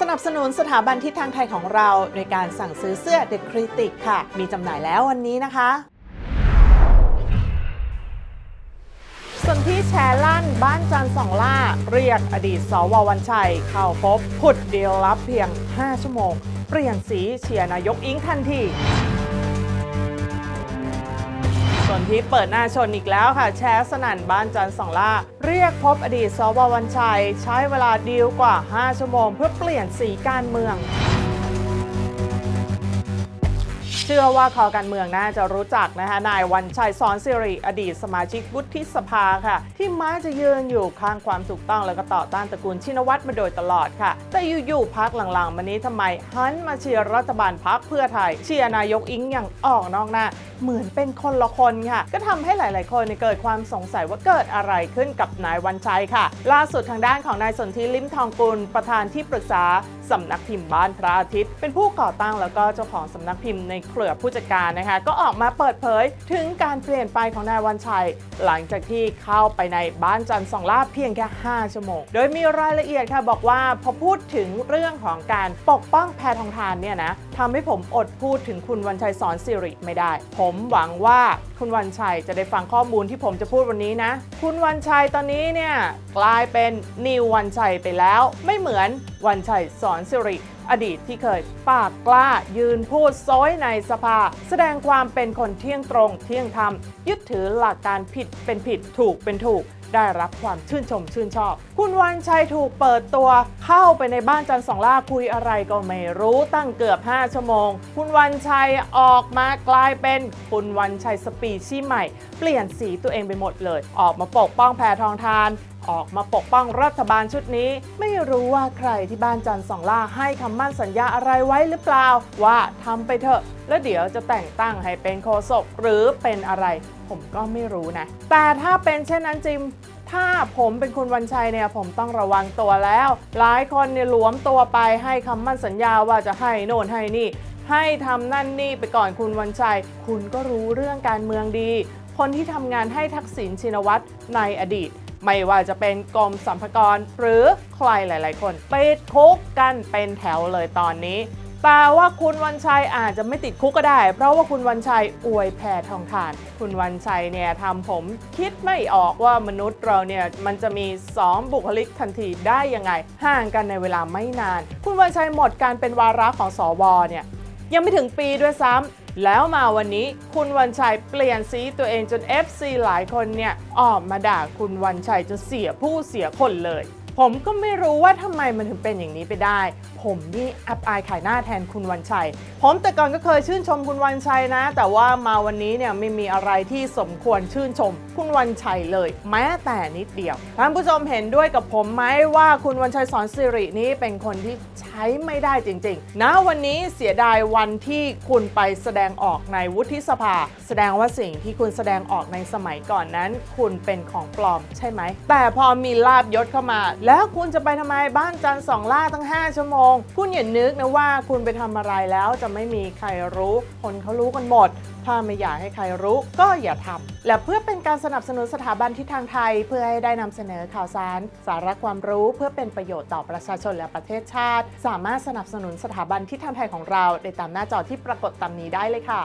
สนับสนุนสถาบันทิศทางไทยของเราโดยการสั่งซื้อเสื้อ The Critic ค่ะ มีจำหน่ายแล้ววันนี้นะคะส่วนที่แชร์ลั่นบ้านจันสองล่า เรียกอดีตสววันชัย เข้าพบขุดเดียวรับเพียง 5 ชั่วโมง เปลี่ยนสีเชียร์นายกอิงทันที นที่เปิดหน้าชนอีกแล้วค่ะ แชร์สนั่นบ้านจันสองล่า เรียกพบอดีตสววันชัย ใช้เวลาดีลกว่า 5 ชั่วโมง เพื่อเปลี่ยนสีการเมือง ชื่อว่าคอการเมืองน่าจะรู้จักนะคะนายวันชัยสอนสิริอดีตสมาชิกวุฒิสภาค่ะ ที่มักจะยืนอยู่ข้างความถูกต้องแล้วก็ต่อต้านตระกูลชินวัตรมาโดยตลอดค่ะ แต่อยู่ๆพักหลังๆมานี้ทำไมหันมาเชียร์รัฐบาลพักเพื่อไทยเชียร์นายกอิงอย่างออกนอกหน้าเหมือนเป็นคนละคนค่ะ ก็ทำให้หลาย ๆ คนเกิดความสงสัยว่าเกิดอะไรขึ้นกับนายวันชัยค่ะ ล่าสุดทางด้านของนายสนธิลิมทองกุลประธานที่ปรึกษา สำนักพิมพ์บ้านพระอาทิตย์ เป็นผู้ก่อตั้งแล้วก็เจ้าของสำนักพิมพ์ในเครือผู้จัดการนะคะ ก็ออกมาเปิดเผยถึงการเปลี่ยนไปของนายวันชัย หลังจากที่เข้าไปในบ้านจันทร์สองลาเพียงแค่ 5 ชั่วโมง โดยมีรายละเอียดค่ะบอกว่าพอพูดถึงเรื่องของการปกป้องแพทองทานเนี่ยนะทำให้ผมอดพูดถึงคุณวันชัยสอนสิริไม่ได้ ผมหวังว่าคุณวันชัยจะได้ฟังข้อมูลที่ผมจะพูดวันนี้นะ คุณวันชัยตอนนี้เนี่ยกลายเป็นนิววันชัยไปแล้ว ไม่เหมือนวันชัยสอนสิริ อดีตที่เคยปากกล้ายืนพูดซ้อยในสภา แสดงความเป็นคนเที่ยงตรงเที่ยงธรรม ยึดถือหลักการผิดเป็นผิดถูกเป็นถูกได้รับความชื่นชมชื่นชอบ คุณวันชัยถูกเปิดตัวเข้าไปในบ้านจันทร์สองล่าคุยอะไรก็ไม่รู้ตั้งเกือบ 5 ชั่วโมง คุณวันชัยออกมากลายเป็นคุณวันชัยสปีชีใหม่ เปลี่ยนสีตัวเองไปหมดเลย ออกมาปกป้องแพทองทาน ออกมาปกป้องรัฐบาลชุดนี้ ไม่รู้ว่าใครที่บ้านจันทร์สองล่าให้คำมั่นสัญญาอะไรไว้หรือเปล่า ว่าทำไปเถอะ แล้วเดี๋ยวจะแต่งตั้งให้เป็นโฆษกหรือเป็นอะไร ผมก็ไม่รู้นะ แต่ถ้าเป็นเช่นนั้นจริงถ้าผมเป็นคุณวันชัยเนี่ยผมต้องระวังตัวแล้ว หลายคนเนี่ยหลวมตัวไปให้คำมั่นสัญญาว่าจะให้โน่นให้นี่ ให้ทำนั่นนี่ไปก่อนคุณวันชัย คุณก็รู้เรื่องการเมืองดี คนที่ทำงานให้ทักษิณชินวัตรในอดีต ไม่ว่าจะเป็นกรมสัมภากรหรือใครหลาย ๆ คนติดคุกกันเป็นแถวเลยตอนนี้แต่ว่าคุณวันชัยอาจจะไม่ติดคุกก็ได้ เพราะว่าคุณวันชัยอวยแพทองทาน คุณวันชัยเนี่ยทำผมคิดไม่ออกว่ามนุษย์เราเนี่ยมันจะมี 2 บุคลิกทันทีได้ยังไง ห่างกันในเวลาไม่นาน คุณวันชัยหมดการเป็นวาระของสวเนี่ยยังไม่ถึงปีด้วยซ้ำแล้วมาวันนี้คุณวันชัยเปลี่ยนสีตัวเองจน FC หลายคนเนี่ยออกมาด่าคุณวันชัยจนเสียผู้เสียคนเลย ผมก็ไม่รู้ว่าทำไมมันถึงเป็นอย่างนี้ไปได้ ผมนี่อับอายขายหน้าแทนคุณวันชัย ผมแต่ก่อนก็เคยชื่นชมคุณวันชัยนะ แต่ว่ามาวันนี้เนี่ยไม่มีอะไรที่สมควรชื่นชม คุณวันชัยเลยแม้แต่นิดเดียวท่านผู้ชมเห็นด้วยกับผมไหมว่าคุณวันชัยสอนสิรินี้เป็นคนที่ใช้ไม่ได้จริงๆ นะวันนี้เสียดายวันที่คุณไปแสดงออกในวุฒิสภา แสดงว่าสิ่งที่คุณแสดงออกในสมัยก่อนนั้น คุณเป็นของปลอมใช่ไหมแต่พอมีลาบยศเข้ามาแล้วคุณจะไปทำไมบ้านจันทร์สองล่าตั้ง 5 ชั่วโมง คุณอย่านึกนะว่าคุณไปทำอะไรแล้วจะไม่มีใครรู้ คนเขารู้กันหมด ถ้าไม่อยากให้ใครรู้ก็อย่าทำและเพื่อเป็นการสนับสนุนสถาบันทิศทางไทย เพื่อให้ได้นำเสนอข่าวสาร สาระความรู้เพื่อเป็นประโยชน์ต่อประชาชนและประเทศชาติ สามารถสนับสนุนสถาบันทิศทางไทยของเราได้ตามหน้าจอที่ปรากฏตามนี้ได้เลยค่ะ